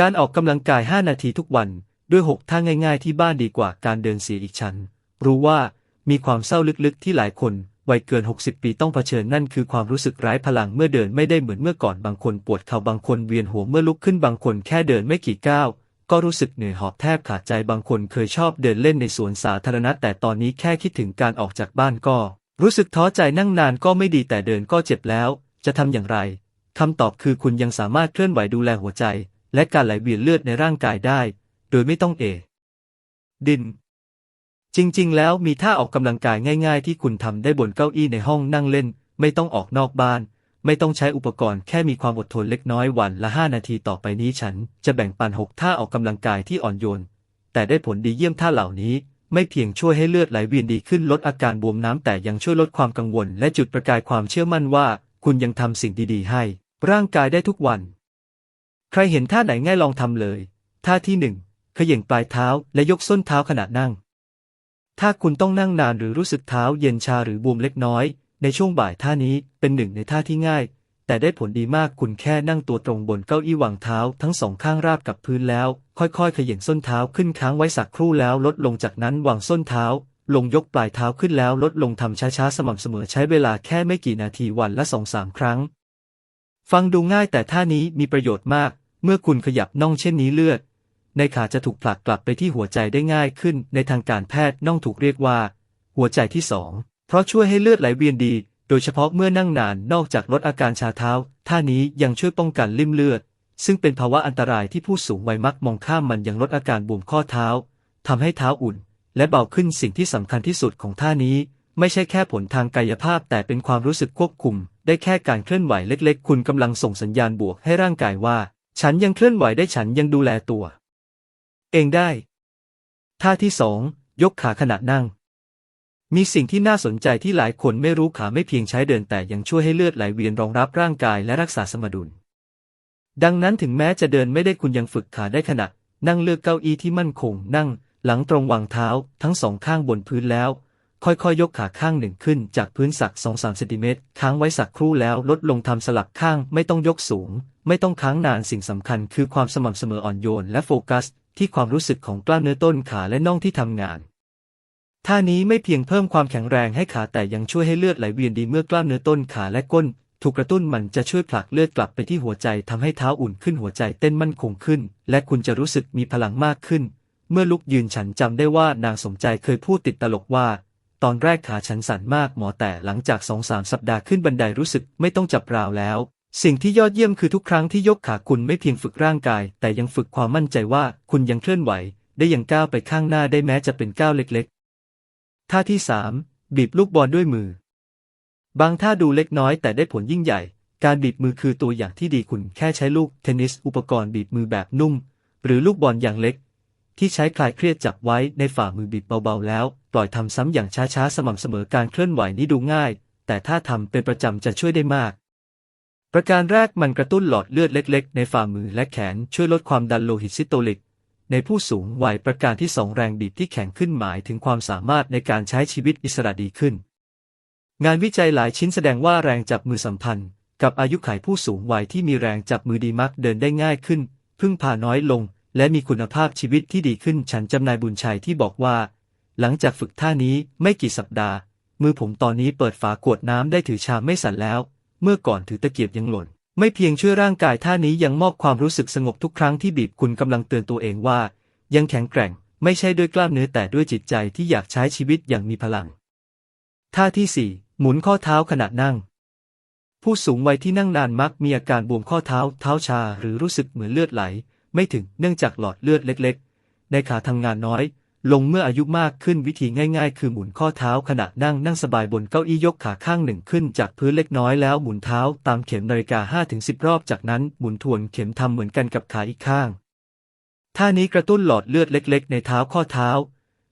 การออกกำลังกาย 5 นาทีทุกวัน ด้วย 6 ท่าง่าย ๆ ที่บ้านดีกว่าการเดินเสียอีกชั้น รู้ว่ามีความเศร้าลึกๆ ที่หลายคนวัยเกิน 60 ปีต้องเผชิญนั่นคือความรู้สึกร้ายพลังเมื่อเดินไม่ได้เหมือนเมื่อก่อนบางคนปวดเข่าบางคนเวียนหัวเมื่อลุกขึ้นบางคนแค่เดินไม่กี่ก้าวก็รู้สึกเหนื่อยหอบแทบขาดใจบางคนเคยชอบเดินเล่นในสวนสาธารณะแต่ตอนนี้แค่คิดถึงการออกจากบ้านก็ รู้สึกท้อใจนั่งนานก็ไม่ดีแต่เดินก็เจ็บแล้ว จะทำอย่างไรคำตอบคือคุณยังสามารถเคลื่อนไหวดูแลหัวใจ และการไหลเวียนเลือดในร่างกายได้ โดยไม่ต้องเอ ดิน จริงๆ แล้วมีท่าออกกำลังกายง่าย ๆ ที่คุณทำได้บนเก้าอี้ในห้องนั่งเล่น ไม่ต้องออกนอกบ้าน ไม่ต้องใช้อุปกรณ์แค่มีความอดทนเล็กน้อยวันละ 5 นาทีต่อไปนี้ฉัน จะแบ่งปัน 6 ท่าออกกำลังกายที่อ่อนโยน แต่ได้ผลดีเยี่ยมท่าเหล่านี้ไม่เพียงช่วยให้เลือดไหลเวียนดีขึ้นลดอาการบวมน้ำแต่ยังช่วยลดความกังวล และจุดประกายความเชื่อมั่นว่า คุณยังทำสิ่งดีๆ ให้ ร่างกายได้ทุกวัน ใครเห็นท่าไหนง่ายลองทำเลย ท่าที่หนึ่งเขย่งปลายเท้าและยกส้นเท้าขณะนั่ง ถ้าคุณต้องนั่งนานหรือรู้สึกเท้าเย็นชาหรือบวมเล็กน้อย ในช่วงบ่ายท่านี้เป็นหนึ่งในท่าที่ง่าย แต่ได้ผลดีมากคุณแค่นั่งตัวตรงบนเก้าอี้วางเท้าทั้งสองข้างราบกับพื้นแล้ว ค่อยๆ เขย่งส้นเท้าขึ้นค้างไว้สักครู่แล้วลดลงจากนั้นวางส้นเท้า ลงยกปลายเท้าขึ้นแล้วลดลงทำช้าๆสม่ำเสมอใช้เวลาแค่ไม่กี่นาทีวันละสองสามครั้ง ฟังดูง่ายแต่ท่านี้มีประโยชน์มาก เมื่อคุณขยับน่องเช่นนี้เลือด ในขาจะถูกผลักกลับไปที่หัวใจได้ง่ายขึ้น ในทางการแพทย์น่องถูกเรียกว่า หัวใจที่สองเพราะช่วยให้เลือดไหลเวียนดี โดยเฉพาะเมื่อนั่งนานนอกจากลดอาการชาเท้า ท่านี้ยังช่วยป้องกันลิ่มเลือด ซึ่งเป็นภาวะอันตรายที่ผู้สูงวัยมักมองข้ามมันยังลดอาการบวมข้อเท้าทำให้เท้าอุ่น และเบาขึ้นสิ่งที่สำคัญที่สุดของท่านี้ ไม่ใช่แค่ผลทางกายภาพ แต่เป็นความรู้สึกควบคุม ได้แค่การเคลื่อนไหวเล็ก ๆ คุณกำลังส่งสัญญาณบวกให้ร่างกายว่า ฉันยังเคลื่อนไหวได้ฉันยังดูแลตัว เองได้ ท่าที่สองยกขาขณะนั่ง มีสิ่งที่น่าสนใจที่หลายคนไม่รู้ขาไม่เพียงใช้เดินแต่ยังช่วยให้เลือดไหลเวียนรองรับร่างกายและรักษาสมดุล ดังนั้นถึงแม้จะเดินไม่ได้คุณยังฝึกขาได้ขณะ นั่งเลือกเก้าอี้ที่มั่นคง นั่ง หลังตรงวางเท้าทั้งสองข้างบนพื้นแล้ว ค่อยๆยกขาข้างหนึ่งขึ้นจากพื้นสัก 2-3 เซนติเมตรค้างไว้สักครู่แล้วลดลงทำสลับข้างไม่ต้องยกสูง ไม่ต้องค้างนานสิ่งสำคัญคือความสม่ำเสมออ่อนโยนและโฟกัส ที่ความรู้สึกของกล้ามเนื้อต้นขาและน่องที่ทำงานท่านี้ไม่เพียงเพิ่มความแข็งแรงให้ขาแต่ยังช่วยให้เลือดไหลเวียนดีเมื่อกล้ามเนื้อต้นขาและก้น ถูกกระตุ้นมันจะช่วยผลักเลือดกลับไปที่หัวใจทำให้เท้าอุ่นขึ้นหัวใจเต้นมั่นคงขึ้น และคุณจะรู้สึกมีพลังมากขึ้น เมื่อลุกยืนฉันจำได้ว่านางสมใจเคยพูดติดตลกว่า ตอนแรกขาฉันสั่นมากหมอแต่หลังจากสองสามสัปดาห์ขึ้นบันไดรู้สึกไม่ต้องจับราวแล้ว สิ่งที่ยอดเยี่ยมคือทุกครั้งที่ยกขาคุณไม่เพียงฝึกร่างกาย แต่ยังฝึกความมั่นใจว่าคุณยังเคลื่อนไหว ได้ยังก้าวไปข้างหน้าได้แม้จะเป็นก้าวเล็กๆ ท่าที่ 3 บีบลูกบอลด้วยมือ บางท่าดูเล็กน้อยแต่ได้ผลยิ่งใหญ่ การบีบมือคือตัวอย่างที่ดีคุณแค่ใช้ลูกเทนนิสอุปกรณ์บีบมือแบบนุ่ม หรือลูกบอลอย่างเล็ก ที่ใช้คลายเครียดจับไว้ในฝ่ามือบีบเบาๆแล้ว ปล่อยทำซ้ำอย่างช้าๆ สม่ำเสมอการเคลื่อนไหวนี้ดูง่าย แต่ถ้าทำเป็นประจำจะช่วยได้มาก ประการแรกมันกระตุ้นหลอดเลือดเล็ก ๆ ในฝ่ามือและแขนช่วยลดความดันโลหิตซิสโตลิก ในผู้สูงวัยประการที่สองแรงบีบที่แข็งขึ้นหมายถึงความสามารถในการใช้ชีวิตอิสระดีขึ้น งานวิจัยหลายชิ้นแสดงว่าแรงจับมือสัมพันธ์ กับอายุขัยผู้สูงวัยที่มีแรงจับมือดีมักเดินได้ง่ายขึ้น พึ่งพาน้อยลง และมีคุณภาพชีวิตที่ดีขึ้นฉันจำนายบุญชัยที่บอกว่า หลังจากฝึกท่านี้ไม่กี่สัปดาห์ มือผมตอนนี้เปิดฝาขวดน้ำได้ถือชามไม่สั่นแล้ว เมื่อก่อนถือตะเกียบยังหล่น ไม่เพียงช่วยร่างกายท่านี้ยังมอบความรู้สึกสงบทุกครั้งที่บีบคุณกำลังเตือนตัวเองว่า ยังแข็งแกร่ง ไม่ใช่ด้วยกล้ามเนื้อแต่ด้วยจิตใจที่อยากใช้ชีวิตอย่างมีพลัง ท่าที่ 4 หมุนข้อเท้าขณะนั่งผู้สูงวัยที่นั่งนานมักมีอาการบวมข้อเท้า เท้าชา หรือรู้สึกเหมือนเลือดไหล ไม่ถึงเนื่องจากหลอดเลือดเล็กๆ ในขาทำงานน้อย ลงเมื่ออายุมากขึ้นวิธีง่ายๆ คือหมุนข้อเท้าขณะนั่งนั่งสบายบนเก้าอี้ยกขาข้างหนึ่งขึ้นจากพื้นเล็กน้อยแล้วหมุนเท้าตามเข็มนาฬิกา 5-10 รอบจากนั้นหมุนทวนเข็มทำเหมือนกันกับขาอีกข้างท่านี้กระตุ้นหลอดเลือดเล็ก ๆ ในเท้าข้อเท้า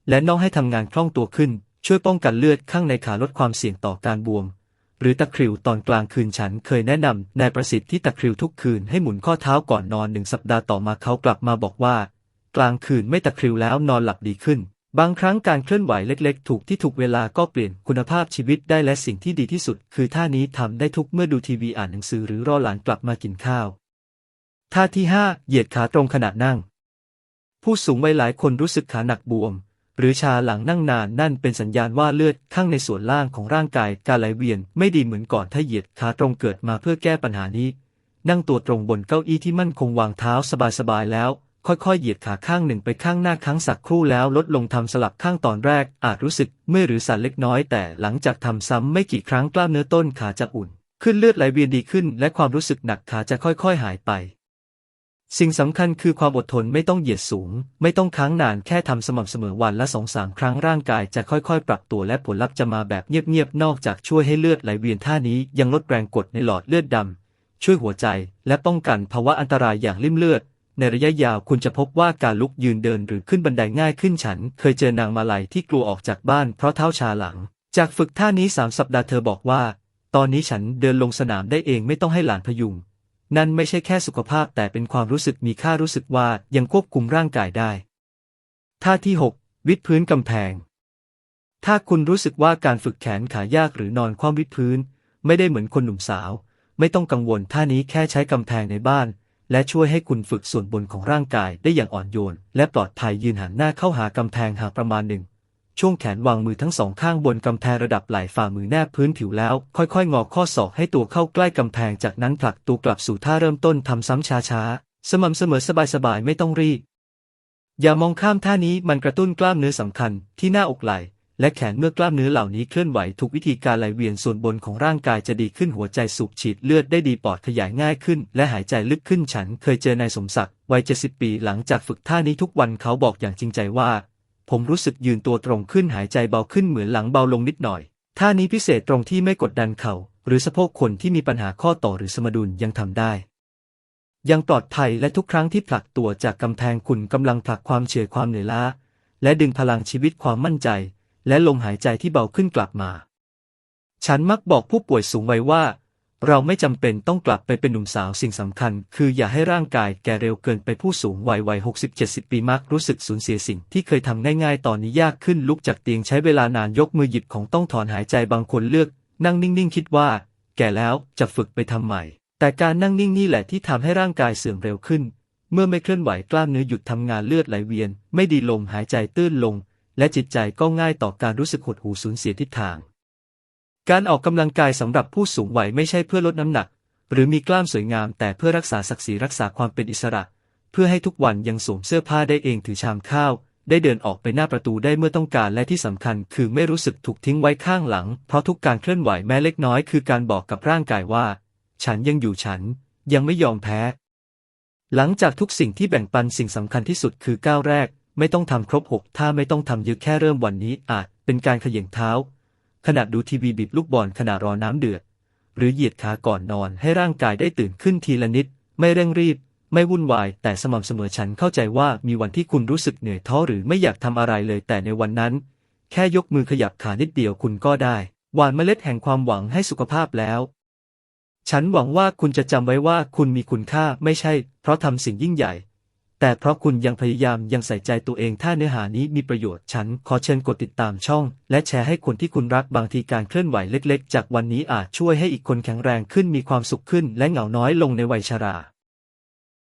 และน้องให้ทำงานคล่องตัวขึ้น ช่วยป้องกันเลือดข้างในขาลดความเสี่ยงต่อการบวม หรือตะคริวตอนกลางคืนฉันเคยแนะนำนายประสิทธิ์ที่ตะคริวทุกคืนให้หมุนข้อเท้าก่อนนอนหนึ่งสัปดาห์ต่อมาเขากลับมาบอกว่า กลางคืนไม่ตะคริวแล้วนอนหลับดีขึ้น บางครั้งการเคลื่อนไหวเล็กๆ ถูกที่ถูกเวลาก็เปลี่ยนคุณภาพชีวิตได้และสิ่งที่ดีที่สุด คือท่านี้ทำได้ทุกเมื่อดูทีวีอ่านหนังสือหรือรอหลานกลับมากินข้าวท่าที่ 5 เหยียดขาตรงขณะนั่ง ผู้สูงวัยหลายคนรู้สึกขาหนักบวม หรือชาหลังนั่งนานนั่นเป็นสัญญาณว่าเลือดข้างในส่วนล่างของร่างกายการไหลเวียนไม่ดีเหมือนก่อนถ้าเหยียดขาตรงเกิดมาเพื่อแก้ปัญหานี้ นั่งตัวตรงบนเก้าอี้ที่มั่นคงวางเท้าสบายๆแล้ว ค่อยๆ เหยียดขาข้างหนึ่งไปข้างหน้าครั้งสักครู่แล้วลดลงทำสลับข้างตอนแรก อาจรู้สึกเมื่อยหรือสั่นเล็กน้อยแต่หลังจากทำซ้ำไม่กี่ครั้งกล้ามเนื้อต้นขาจะอุ่น ขึ้นเลือดไหลเวียนดีขึ้น และความรู้สึกหนักขาจะค่อยๆ หายไป สิ่งสำคัญคือความอดทนไม่ต้องเหยียดสูง ไม่ต้องค้างนานแค่ทำสม่ำเสมอวันละสองสามครั้งร่างกายจะค่อยๆ ปรับตัวและผลลัพธ์จะมาแบบเงียบๆ นอกจากช่วยให้เลือดไหลเวียนท่านี้ยังลดแรงกดในหลอดเลือดดำ ช่วยหัวใจ และป้องกันภาวะอันตรายอย่างลิ่มเลือด ในระยะยาวคุณจะพบว่าการลุกยืนเดินหรือขึ้นบันไดง่ายขึ้นฉัน เคยเจอนางมาลัยที่กลัวออกจากบ้านเพราะเท้าชาหลัง จากฝึกท่านี้สามสัปดาห์เธอบอกว่า ตอนนี้ฉันเดินลงสนามได้เองไม่ต้องให้หลานพยุง นั่นไม่ใช่แค่สุขภาพแต่เป็นความรู้สึกมีค่ารู้สึกว่ายังควบคุมร่างกายได้ท่าที่ 6 วิดพื้นกำแพง ถ้าคุณรู้สึกว่าการฝึกแขนขายากหรือนอนคว่ำวิดพื้น ไม่ได้เหมือนคนหนุ่มสาว ไม่ต้องกังวลท่านี้แค่ใช้กำแพงในบ้าน และช่วยให้คุณฝึกส่วนบนของร่างกายได้อย่างอ่อนโยน และปลอดภัยยืนหันหน้าเข้าหากำแพงห่างประมาณหนึ่ง ช่วงแขนวางมือทั้งสองข้างบนกำแพงระดับไหล่ฝ่ามือแนบพื้นผิวแล้ว ค่อยๆ งอข้อศอกให้ตัวเข้าใกล้กำแพงจากนั้นผลักตัวกลับสู่ท่าเริ่มต้นทำซ้ำช้าๆ สม่ำเสมอสบายๆ ไม่ต้องรีบ อย่ามองข้ามท่านี้มันกระตุ้นกล้ามเนื้อสำคัญที่หน้าอกไหล่และแขนเมื่อกล้ามเนื้อเหล่านี้เคลื่อนไหวทุกวิธีการไหลเวียนส่วนบนของร่างกายจะดีขึ้นหัวใจสูบฉีดเลือดได้ดีปอดขยายง่ายขึ้น และหายใจลึกขึ้นฉันเคยเจอนายสมศักดิ์วัย70 ปีหลังจากฝึกท่านี้ทุกวันเขาบอกอย่างจริงใจว่า ผมรู้สึกยืนตัวตรงขึ้นหายใจเบาขึ้นเหมือนหลังเบาลงนิดหน่อย ท่านี้พิเศษตรงที่ไม่กดดันเข่าหรือสะโพกคนที่มีปัญหาข้อต่อหรือสมดุลยังทำได้ ยังปลอดภัยและทุกครั้งที่ผลักตัวจากกำแพงคุณกำลังผลักความเฉื่อยความเหนื่อยล้า และดึงพลังชีวิตความมั่นใจ และลมหายใจที่เบาขึ้นกลับมา ฉันมักบอกผู้ป่วยสูงวัยว่า เราไม่จำเป็นต้องกลับไปเป็นหนุ่มสาวสิ่งสำคัญ คืออย่าให้ร่างกายแก่เร็วเกินไปผู้สูงวัยวัย 60-70 ปีมักรู้สึกสูญเสียสิ่งที่เคยทำง่ายๆ ตอนนี้ยากขึ้นลุกจากเตียงใช้เวลานานยกมือหยิบของต้องถอนหายใจบางคนเลือก นั่งนิ่งๆ คิดว่า แก่แล้วจะฝึกไปทำใหม่ แต่การนั่งนิ่งนี่แหละที่ทำให้ร่างกายเสื่อมเร็วขึ้น เมื่อไม่เคลื่อนไหวกล้ามเนื้อหยุดทำงานเลือดไหลเวียน ไม่ดีลมหายใจตื้นลง และจิตใจก็ง่ายต่อการรู้สึกหดหู่สูญเสียทิศทาง การออกกำลังกายสำหรับผู้สูงวัยไม่ใช่เพื่อลดน้ำหนัก หรือมีกล้ามสวยงาม แต่เพื่อรักษาศักดิ์ศรีรักษาความเป็นอิสระ เพื่อให้ทุกวันยังสวมเสื้อผ้าได้เองถือชามข้าว ได้เดินออกไปหน้าประตูได้เมื่อต้องการและที่สำคัญคือไม่รู้สึกถูกทิ้งไว้ข้างหลัง เพราะทุกการเคลื่อนไหวแม้เล็กน้อย คือการบอกกับร่างกายว่า ฉันยังอยู่ฉัน ยังไม่ยอมแพ้ หลังจากทุกสิ่งที่แบ่งปันสิ่งสำคัญที่สุดคือก้าวแรก ไม่ต้องทำครบหกถ้าไม่ต้องทำเยอะแค่เริ่มวันนี้อาจเป็นการขย่งเท้า ขณะดูทีวีบีบลูกบอลขณะรอน้ำเดือด หรือเหยียดขาก่อนนอนให้ร่างกายได้ตื่นขึ้นทีละนิด ไม่เร่งรีบ ไม่วุ่นวาย แต่สม่ำเสมอฉันเข้าใจว่ามีวันที่คุณรู้สึกเหนื่อยท้อหรือไม่อยากทำอะไรเลยแต่ในวันนั้น แค่ยกมือขยับขานิดเดียวคุณก็ได้หวานเมล็ดแห่งความหวังให้สุขภาพแล้ว ฉันหวังว่าคุณจะจำไว้ว่าคุณมีคุณค่าไม่ใช่ เพราะทำสิ่งยิ่งใหญ่ แต่เพราะคุณยังพยายามยังใส่ใจตัวเองถ้าเนื้อหานี้มีประโยชน์ฉันขอเชิญกดติดตามช่อง และแชร์ให้คนที่คุณรักบางทีการเคลื่อนไหวเล็กๆ จากวันนี้อาจช่วยให้อีกคนแข็งแรงขึ้นมีความสุขขึ้น และเหงาน้อยลงในวัยชรา